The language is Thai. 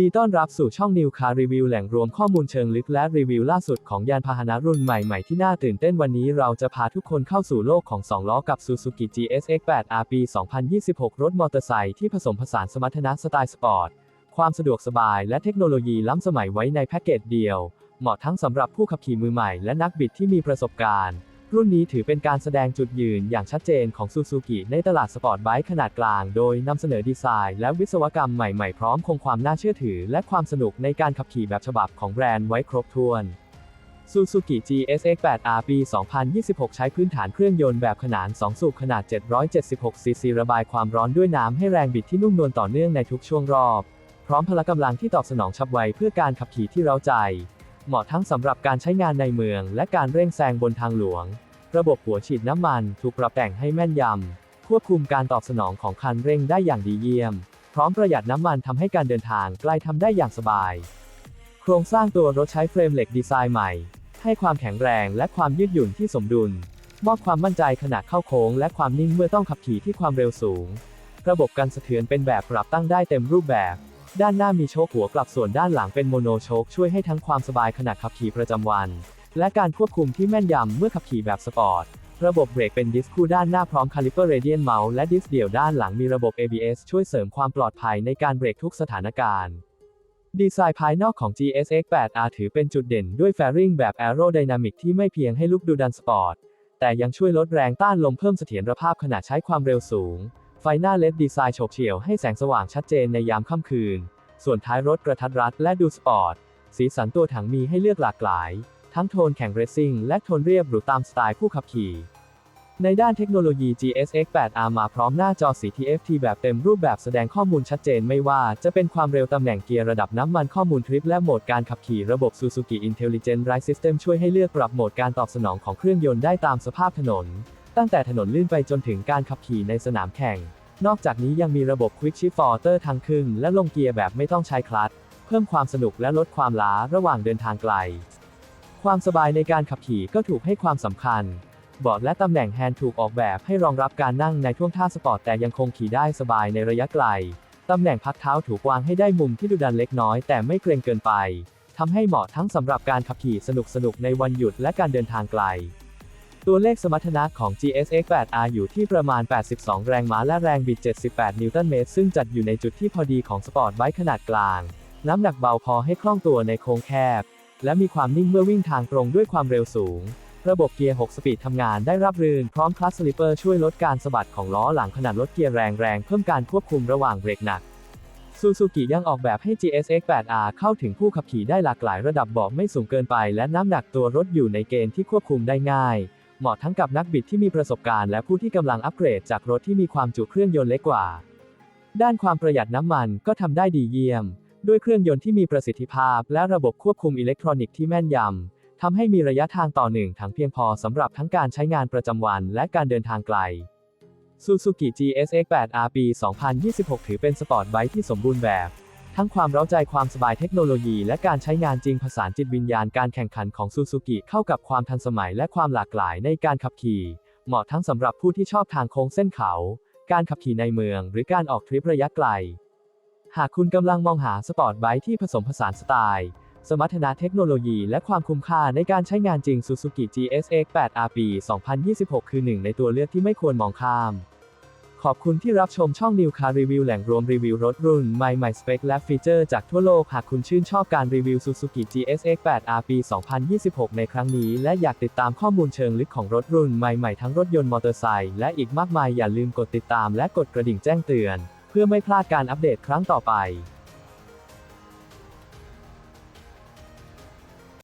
ดีต้อนรับสู่ช่องนิวคารีวิวแหล่งรวมข้อมูลเชิงลึกและรีวิวล่าสุดของยานพาหนะรุ่นใหม่ ๆ ที่น่าตื่นเต้นวันนี้เราจะพาทุกคนเข้าสู่โลกของ 2 ล้อกับ Suzuki GSX-8R ปี 2026 รถมอเตอร์ไซค์ที่ผสมผสานสมรรถนะสไตล์สปอร์ต ความสะดวกสบายและเทคโนโลยีล้ำสมัยไว้ในแพ็กเกจเดียว เหมาะทั้งสำหรับผู้ขับขี่มือใหม่และนักบิดที่มีประสบการณ์ รุ่นนี้ถือเป็นการแสดงจุดยืนอย่างชัดเจนของซูซูกิในตลาดสปอร์ตไบค์ขนาดกลาง โดยนำเสนอดีไซน์และวิศวกรรมใหม่ๆ พร้อมคงความน่าเชื่อถือ และความสนุกในการขับขี่แบบฉบับของแบรนด์ไว้ครบถ้วน Suzuki GSX-8R ปี 2026 ใช้พื้นฐานเครื่องยนต์แบบขนาน 2 สูบขนาด 776 ซีซีระบายความร้อนด้วยน้ำให้แรงบิดที่นุ่มนวลต่อเนื่องในทุกช่วงรอบ พร้อมพละกำลังที่ตอบสนองฉับไวเพื่อการขับขี่ที่เร้าใจ เหมาะทั้งสำหรับการใช้งานในเมือง และการเร่งแซงบนทางหลวง ระบบหัวฉีดน้ำมันถูกปรับแต่งให้แม่นยำ ควบคุมการตอบสนองของคันเร่งได้อย่างดีเยี่ยม พร้อมประหยัดน้ำมันทำให้การเดินทางใกล้ทำได้อย่างสบาย โครงสร้างตัวรถใช้เฟรมเหล็กดีไซน์ใหม่ ให้ความแข็งแรงและความยืดหยุ่นที่สมดุล มอบความมั่นใจขณะเข้าโค้ง และความนิ่งเมื่อต้องขับขี่ที่ความเร็วสูง ระบบกันสะเทือนเป็นแบบปรับตั้งได้เต็มรูปแบบ ด้านหน้ามีโชคหัวกลับส่วนด้านหลังเป็นโมโนโชคช่วยให้ทั้งความสบายขณะขับขี่ประจำวัน และการควบคุมที่แม่นยำเมื่อขับขี่แบบสปอร์ต ระบบเบรกเป็นดิสคู่ด้านหน้าพร้อมคาลิเปอร์เรเดียนเมาส์และดิสเดี่ยวด้านหลังมีระบบ ABS ช่วยเสริมความปลอดภัยในการเบรกทุกสถานการณ์ดีไซน์ภายนอกของ GSX-8R ถือเป็นจุดเด่นด้วยแฟริ่งแบบ Aerodynamic ที่ไม่เพียงให้ลุกดูดันสปอร์ต แต่ยังช่วยลดแรงต้านลมเพิ่มเสถียรภาพขณะใช้ความเร็วสูง ไฟหน้าเล็ดดีไซน์โฉบเฉี่ยวให้แสงสว่างชัดเจนในยามค่ำคืน ส่วนท้ายรถกระทัดรัดและดูสปอร์ต สีสันตัวถังมีให้เลือกหลากหลาย ทั้งโทนแข่งเรซซิ่งและโทนเรียบหรูตามสไตล์ผู้ขับขี่ ในด้านเทคโนโลยี GSX-8R มาพร้อมหน้าจอสี TFT แบบเต็มรูปแบบแสดงข้อมูลชัดเจนไม่ว่าจะเป็นความเร็วตำแหน่งเกียร์ระดับน้ำมันข้อมูลทริปและโหมดการขับขี่ระบบ Suzuki Intelligent Ride System ช่วยให้เลือกปรับโหมดการตอบสนองของเครื่องยนต์ได้ตามสภาพถนน ตั้งแต่ถนนลื่นไปจนถึงการขับขี่ในสนามแข่ง นอกจากนี้ยังมีระบบ Quick Shift Forwarder ทางขึ้นและลงเกียร์แบบไม่ต้องใช้คลัตช์เพิ่มความสนุกและลดความล้าระหว่างเดินทางไกล ความสบายในการขับขี่ก็ถูกให้ความสำคัญเบาะและตำแหน่งแฮนด์ถูกออกแบบให้รองรับการนั่งในท่วงท่าสปอร์ตแต่ยังคงขี่ได้สบายในระยะไกล ตำแหน่งพักเท้าถูกวางให้ได้มุมที่ดุดันเล็กน้อยแต่ไม่เกรงเกินไป ทำให้เหมาะทั้งสำหรับการขับขี่สนุกๆในวันหยุดและการเดินทางไกล ตัวเลขสมรรถนะของ GSX-8R อยู่ที่ประมาณ 82 แรงม้าและแรงบิด 78 นิวตันเมตร ซึ่งจัดอยู่ในจุดที่พอดีของสปอร์ตไบค์ขนาดกลาง น้ำหนักเบาพอให้คล่องตัวในโค้งแคบ และมีความนิ่งเมื่อวิ่งทางตรงด้วยความเร็วสูง ระบบเกียร์ 6 สปีดทำงานได้รับรื่น พร้อมคลัตช์สลิปเปอร์ช่วยลดการสะบัดของล้อหลังขนาดลดเกียร์แรงแรงเพิ่มการควบคุมระหว่างเบรกหนักซูซูกิยังออกแบบให้ GSX-8R เข้าถึงผู้ขับขี่ได้หลากหลายระดับเบาะไม่สูงเกินไป และน้ำหนักตัวรถอยู่ในเกณฑ์ที่ควบคุมได้ง่าย เหมาะทั้งกับนักบิดที่มีประสบการณ์และผู้ที่กำลังอัปเกรดจากรถที่มีความจุเครื่องยนต์เล็กกว่า ด้านความประหยัดน้ำมันก็ทำได้ดีเยี่ยม ด้วยเครื่องยนต์ที่มีประสิทธิภาพ และระบบควบคุมอิเล็กทรอนิกส์ที่แม่นยำทำให้มีระยะทางต่อหนึ่งถังเพียงพอสำหรับทั้งการใช้งานประจำวันและการเดินทางไกล Suzuki GSX-8R ปี 2026 ถือเป็นสปอร์ตไบค์ที่สมบูรณ์แบบ ทั้งความเร้าใจความสบายเทคโนโลยีและการใช้งานจริงผสานจิตวิญญาณการแข่งขันของ Suzuki เข้ากับความทันสมัยและความหลากหลายในการขับขี่ เหมาะทั้งสำหรับผู้ที่ชอบทางโค้งเส้นเขา การขับขี่ในเมือง หรือการออกทริประยะไกล หากคุณกำลังมองหาสปอร์ตไบค์ที่ผสมผสานสไตล์ สมรรถนะเทคโนโลยีและความคุ้มค่าในการใช้งานจริง Suzuki GSX-8R ปี 2026 คือหนึ่งในตัวเลือกที่ไม่ควรมองข้าม ขอบคุณที่รับชมช่อง New Car Review แหล่งรวมรีวิวรถรุ่นใหม่ใหม่สเปคและฟีเจอร์จากทั่วโลก หากคุณชื่นชอบการรีวิว Suzuki GSX-8R ปี 2026 ในครั้งนี้ และอยากติดตามข้อมูลเชิงลึกของรถรุ่นใหม่ๆ ทั้งรถยนต์มอเตอร์ไซค์และอีกมากมายอย่าลืมกดติดตามและกดกระดิ่งแจ้งเตือน เพื่อไม่พลาดการอัปเดตครั้งต่อไป